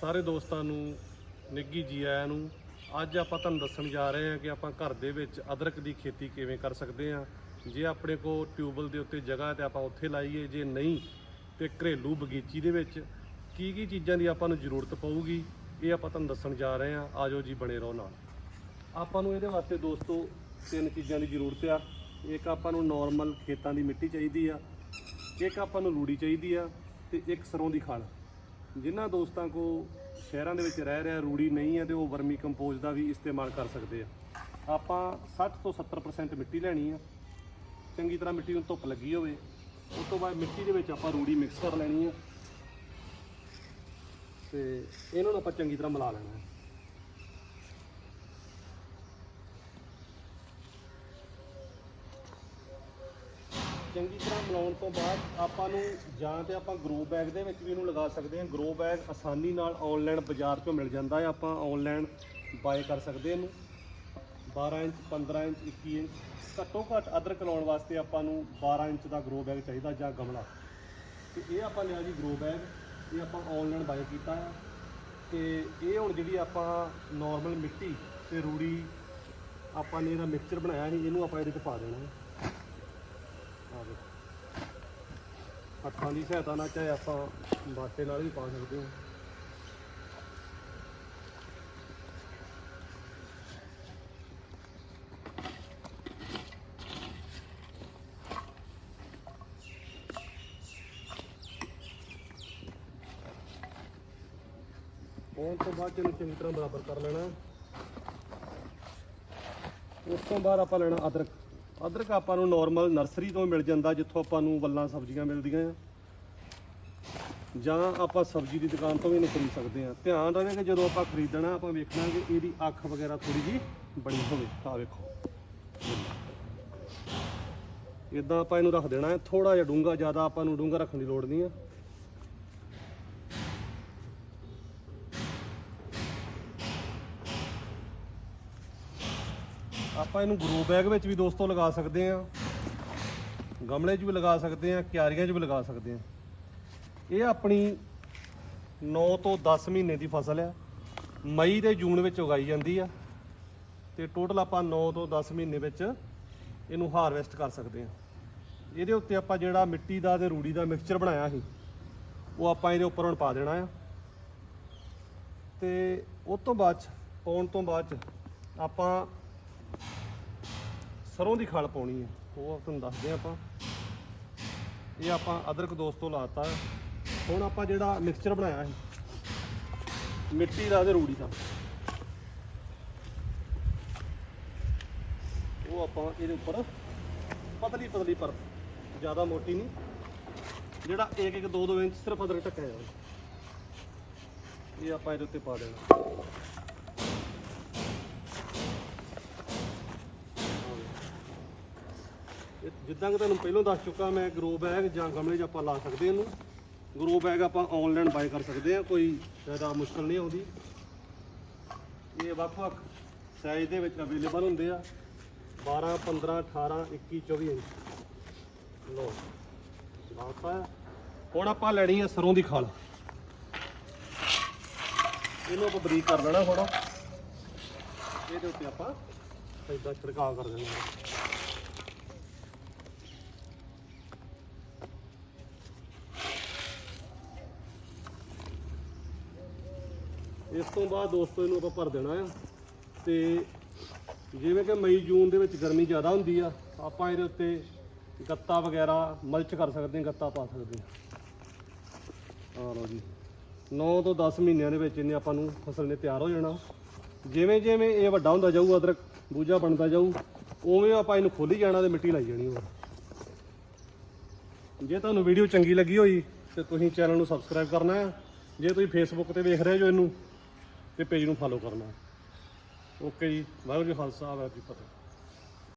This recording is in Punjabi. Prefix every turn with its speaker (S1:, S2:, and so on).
S1: ਸਾਰੇ ਦੋਸਤਾਂ ਨੂੰ ਨਿੱਗੀ ਜੀ ਆਇਆਂ ਨੂੰ, ਅੱਜ ਆਪਾਂ ਤੁਹਾਨੂੰ ਦੱਸਣ ਜਾ ਰਹੇ ਹਾਂ ਕਿ ਆਪਾਂ ਘਰ ਦੇ ਵਿੱਚ ਅਦਰਕ ਦੀ ਖੇਤੀ ਕਿਵੇਂ ਕਰ ਸਕਦੇ ਹਾਂ। ਜੇ ਆਪਣੇ ਕੋਲ ਟਿਊਬਲ ਦੇ ਉੱਤੇ ਜਗ੍ਹਾ ਹੈ ਤੇ ਆਪਾਂ ਉੱਥੇ ਲਾਈਏ, ਜੇ ਨਹੀਂ ਤੇ ਘਰੇਲੂ ਬਗੀਚੀ ਦੇ ਵਿੱਚ ਕੀ ਕੀ ਚੀਜ਼ਾਂ ਦੀ ਆਪਾਂ ਨੂੰ ਜ਼ਰੂਰਤ ਪਊਗੀ, ਇਹ ਆਪਾਂ ਤੁਹਾਨੂੰ ਦੱਸਣ ਜਾ ਰਹੇ ਹਾਂ। ਆਜੋ ਜੀ, ਬਣੇ ਰਹੋ ਨਾਲ। ਆਪਾਂ ਨੂੰ ਇਹਦੇ ਵਾਸਤੇ ਦੋਸਤੋ ਤਿੰਨ ਚੀਜ਼ਾਂ ਦੀ ਜ਼ਰੂਰਤ ਆ। ਇੱਕ ਆਪਾਂ ਨੂੰ ਨਾਰਮਲ ਖੇਤਾਂ ਦੀ ਮਿੱਟੀ ਚਾਹੀਦੀ ਆ, ਇੱਕ ਆਪਾਂ ਨੂੰ ਰੂੜੀ ਚਾਹੀਦੀ ਆ ਤੇ ਇੱਕ ਸਰੋਂ ਦੀ ਖਲ। ਜਿਨ੍ਹਾਂ ਦੋਸਤਾਂ ਕੋ ਸ਼ਹਿਰਾਂ ਦੇ ਵਿੱਚ ਰਹਿ ਰਿਹਾ ਰੂੜੀ ਨਹੀਂ ਹੈ ਤੇ ਉਹ ਵਰਮੀ ਕੰਪੋਜ਼ ਦਾ ਵੀ ਇਸਤੇਮਾਲ ਕਰ ਸਕਦੇ ਆ। ਆਪਾਂ 60 ਤੋਂ 70% ਮਿੱਟੀ ਲੈਣੀ ਆ। ਚੰਗੀ ਤਰ੍ਹਾਂ ਮਿੱਟੀ ਨੂੰ ਧੁੱਪ ਲੱਗੀ ਹੋਵੇ। ਉਸ ਤੋਂ ਬਾਅਦ ਮਿੱਟੀ ਦੇ ਵਿੱਚ ਆਪਾਂ ਰੂੜੀ ਮਿਕਸ ਕਰ ਲੈਣੀ ਆ। ਤੇ ਇਹਨਾਂ ਨੂੰ ਆਪਾਂ ਚੰਗੀ ਤਰ੍ਹਾਂ ਮਿਲਾ ਲੈਣਾ ਹੈ। ਚੰਗੀ ਤਰ੍ਹਾਂ ਮਿਲਾਉਣ ਤੋਂ ਬਾਅਦ ਆਪਾਂ ਨੂੰ ਜਾਂ ਤੇ ਆਪਾਂ ਗਰੋ ਬੈਗ ਦੇ ਵਿੱਚ ਵੀ ਇਹਨੂੰ ਲਗਾ ਸਕਦੇ ਹਾਂ। ਗਰੋ ਬੈਗ ਆਸਾਨੀ ਨਾਲ ਆਨਲਾਈਨ ਬਾਜ਼ਾਰ 'ਚੋਂ ਮਿਲ ਜਾਂਦਾ ਹੈ। ਆਪਾਂ ਆਨਲਾਈਨ ਬਾਏ ਕਰ ਸਕਦੇ ਇਹਨੂੰ। 12 ਇੰਚ 15 ਇੰਚ 21 ਇੰਚ, ਘੱਟੋ ਘੱਟ ਅਦਰਕ ਲਾਉਣ ਵਾਸਤੇ ਆਪਾਂ ਨੂੰ 12 ਇੰਚ ਦਾ ਗਰੋ ਬੈਗ ਚਾਹੀਦਾ ਜਾਂ ਗਮਲਾ। ਤੇ ਇਹ ਆਪਾਂ ਲਿਆ ਜੀ ਗਰੋ ਬੈਗ ਇਹ ਆਪਾਂ ਆਨਲਾਈਨ ਬਾਏ ਕੀਤਾ ਹੈ। ਤੇ ਇਹ ਹੁਣ ਜਿਹੜੀ ਆਪਾਂ ਨਾਰਮਲ ਮਿੱਟੀ ਤੇ ਰੂੜੀ ਆਪਾਂ ਨੇ ਇਹਦਾ ਮਿਕਸਚਰ ਬਣਾਇਆ ਸੀ, ਇਹਨੂੰ ਆਪਾਂ ਇਹਦੇ 'ਚ ਪਾ ਦੇਣਾ ਹੈ। ਆ ਦੇਖੋ ਹੱਥਾਂ ਦੀ ਸਹਾਇਤਾ ਨਾਲ ਚਾਹੇ ਆਪਾਂ ਬਾਟੇ ਨਾਲ ਵੀ ਪਾ ਸਕਦੇ ਹਾਂ। ਪਾਉਣ ਤੋਂ ਬਾਅਦ ਚ ਇਹਨੂੰ ਚੰਗੀ ਤਰ੍ਹਾਂ ਬਰਾਬਰ ਕਰ ਲੈਣਾ। ਉਸ ਤੋਂ ਬਾਅਦ ਆਪਾਂ ਲੈਣਾ ਅਦਰਕ। ਅਦਰਕ ਆਪਾਂ ਨੂੰ ਨਾਰਮਲ ਨਰਸਰੀ ਤੋਂ ਮਿਲ ਜਾਂਦਾ, ਜਿੱਥੋਂ ਆਪਾਂ ਨੂੰ ਵੱਲਾਂ ਸਬਜ਼ੀਆਂ ਮਿਲਦੀਆਂ ਆ। ਜਾਂ ਆਪਾਂ ਸਬਜ਼ੀ ਦੀ ਦੁਕਾਨ ਤੋਂ ਵੀ ਇਹਨੂੰ ਖਰੀਦ ਸਕਦੇ ਆ। ਧਿਆਨ ਰਵੇ ਕਿ ਜਦੋਂ ਆਪਾਂ ਖਰੀਦਣਾ, ਆਪਾਂ ਵੇਖਣਾ ਕਿ ਇਹਦੀ ਅੱਖ ਵਗੈਰਾ ਥੋੜੀ ਜੀ ਬਣੀ ਹੋਵੇ। ਆ ਵੇਖੋ। ਇਦਾਂ ਆਪਾਂ ਇਹਨੂੰ ਰੱਖ ਦੇਣਾ ਹੈ ਥੋੜਾ ਜਿਹਾ ਡੂੰਗਾ ਜ਼ਿਆਦਾ ਆਪਾਂ ਨੂੰ ਡੂੰਗਾ ਰੱਖਣ ਦੀ ਲੋੜ ਨਹੀਂ ਆ। ਆਪਾਂ ਇਹਨੂੰ ਗਰੋ ਬੈਗ ਵਿੱਚ ਵੀ ਦੋਸਤੋ ਲਗਾ ਸਕਦੇ ਆ ਗਮਲੇ 'ਚ ਵੀ ਲਗਾ ਸਕਦੇ ਆ ਕਿਆਰੀਆਂ 'ਚ ਵੀ ਲਗਾ ਸਕਦੇ ਆ ਇਹ ਆਪਣੀ 9 ਤੋਂ 10 ਮਹੀਨੇ ਦੀ ਫਸਲ ਆ। ਮਈ ਤੇ ਜੂਨ ਵਿੱਚ ਉਗਾਈ ਜਾਂਦੀ ਆ ਤੇ ਟੋਟਲ ਆਪਾਂ 9 ਤੋਂ 10 ਮਹੀਨੇ ਵਿੱਚ ਇਹਨੂੰ ਹਾਰਵੈਸਟ ਕਰ ਸਕਦੇ ਆ ਇਹਦੇ ਉੱਤੇ ਆਪਾਂ ਜਿਹੜਾ ਮਿੱਟੀ ਦਾ ਤੇ ਰੂੜੀ ਦਾ ਮਿਕਸਚਰ ਬਣਾਇਆ ਸੀ, ਉਹ ਆਪਾਂ ਇਹਦੇ ਉੱਪਰ ਹੁਣ ਪਾ ਦੇਣਾ ਆ। ਤੇ ਉਸ ਤੋਂ ਬਾਅਦ 'ਚ, ਪਾਉਣ ਤੋਂ ਬਾਅਦ 'ਚ ਆਪਾਂ ਸਰੋਂ ਦੀ ਖਾਲ ਪਾਉਣੀ ਹੈ। ਉਹ ਤੁਹਾਨੂੰ ਦੱਸਦੇ ਹਾਂ ਆਪਾਂ। ਇਹ ਆਪਾਂ ਅਦਰਕ ਦੋਸਤੋ ਲਾਤਾ ਹੈ। ਹੁਣ ਆਪਾਂ ਜਿਹੜਾ ਮਿਕਸਚਰ ਬਣਾਇਆ ਸੀ ਮਿੱਟੀ ਦਾ ਤੇ ਰੂੜੀ ਦਾ। ਉਹ ਆਪਾਂ ਇਹਦੇ ਉੱਪਰ ਪਤਲੀ ਪਤਲੀ ਪਰ ਜ਼ਿਆਦਾ ਮੋਟੀ ਨਹੀਂ। ਜਿਹੜਾ 1 1 2 2 ਇੰਚ ਸਿਰਫ ਅਦਰਕ ਢੱਕਿਆ ਜਾਵੇ ਇਹ ਆਪਾਂ ਇਹਦੇ ਉੱਤੇ ਪਾ ਦੇਣਾ। ਜਿੱਦਾਂ ਕਿ ਤੁਹਾਨੂੰ ਪਹਿਲਾਂ ਦੱਸ ਚੁੱਕਾ ਮੈਂ ਗਰੋ ਬੈਗ ਜਾਂ ਗਮਲੇ 'ਚ ਆਪਾਂ ਲਾ ਸਕਦੇ ਇਹਨੂੰ। ਗਰੋ ਬੈਗ ਆਪਾਂ ਆਨਲਾਈਨ ਬਾਏ ਕਰ ਸਕਦੇ ਆ ਕੋਈ ਜ਼ਿਆਦਾ ਮੁਸ਼ਕਲ ਨਹੀਂ ਆਉਂਦੀ। ਇਹ ਵੱਖ-ਵੱਖ ਸਾਈਜ਼ ਦੇ ਵਿੱਚ ਅਵੇਲੇਬਲ ਹੁੰਦੇ ਆ। 12 15 18 21 24 ਇੰਚ। ਲੋ ਲਾਤਾ। ਹੁਣ ਆਪਾਂ ਲੈਣੀ ਹੈ ਸਰੋਂ ਦੀ ਖਾਲ। ਇਹਨੂੰ ਆਪਾਂ ਬਰੀਕ ਕਰ ਲੈਣਾ ਥੋੜਾ ਇਹਦੇ ਉੱਤੇ ਆਪਾਂ ਇਦਾਂ ਛਿੜਕਾਅ ਕਰ ਦੇਣਾ ਇਸ ਤੋਂ ਬਾਅਦ ਦੋਸਤੋ, ਇਹਨੂੰ ਆਪਾਂ ਭਰ ਦੇਣਾ ਆ। ਤੇ ਜਿਵੇਂ ਕਿ ਮਈ, ਜੂਨ ਦੇ ਵਿੱਚ ਗਰਮੀ ਜ਼ਿਆਦਾ ਹੁੰਦੀ ਆ, ਆਪਾਂ ਇਹਦੇ ਉੱਤੇ ਗੱਤਾ ਵਗੈਰਾ, ਮਲਚ ਕਰ ਸਕਦੇ ਹਾਂ, ਗੱਤਾ ਪਾ ਸਕਦੇ ਹਾਂ। ਆ ਲਓ ਜੀ। 9 ਤੋਂ 10 ਮਹੀਨਿਆਂ ਦੇ ਵਿੱਚ ਇਹਨੇ ਆਪਾਂ ਨੂੰ ਫਸਲ ਨੇ ਤਿਆਰ ਹੋ ਜਾਣਾ। ਜਿਵੇਂ ਜਿਵੇਂ ਇਹ ਵੱਡਾ ਹੁੰਦਾ ਜਾਊ, ਅਦਰਕ ਬੂਝਾ ਬਣਦਾ ਜਾਊ, ਉਵੇਂ ਆਪਾਂ ਇਹਨੂੰ ਖੋਲੀ ਜਾਣਾ ਤੇ ਮਿੱਟੀ ਲਾਈ ਜਾਣੀ ਹੋਰ। ਜੇ ਤੁਹਾਨੂੰ ਵੀਡੀਓ ਚੰਗੀ ਲੱਗੀ ਹੋਈ ਤੇ ਤੁਸੀਂ ਚੈਨਲ ਨੂੰ ਸਬਸਕ੍ਰਾਈਬ ਕਰਨਾ ਹੈ ਜੇ ਤੁਸੀਂ ਫੇਸਬੁੱਕ ਤੇ ਵੇਖ ਰਹੇ ਜੋ ਇਹਨੂੰ ਤੇ ਪੇਜ ਨੂੰ ਫਾਲੋ ਕਰਨਾ। ਓਕੇ ਜੀ ਵਾਹਿਗੁਰੂ ਜੀ ਖਾਲਸਾ ਵਾਹਿਗੁਰੂ ਜੀ ਕੀ ਫਤਿਹ।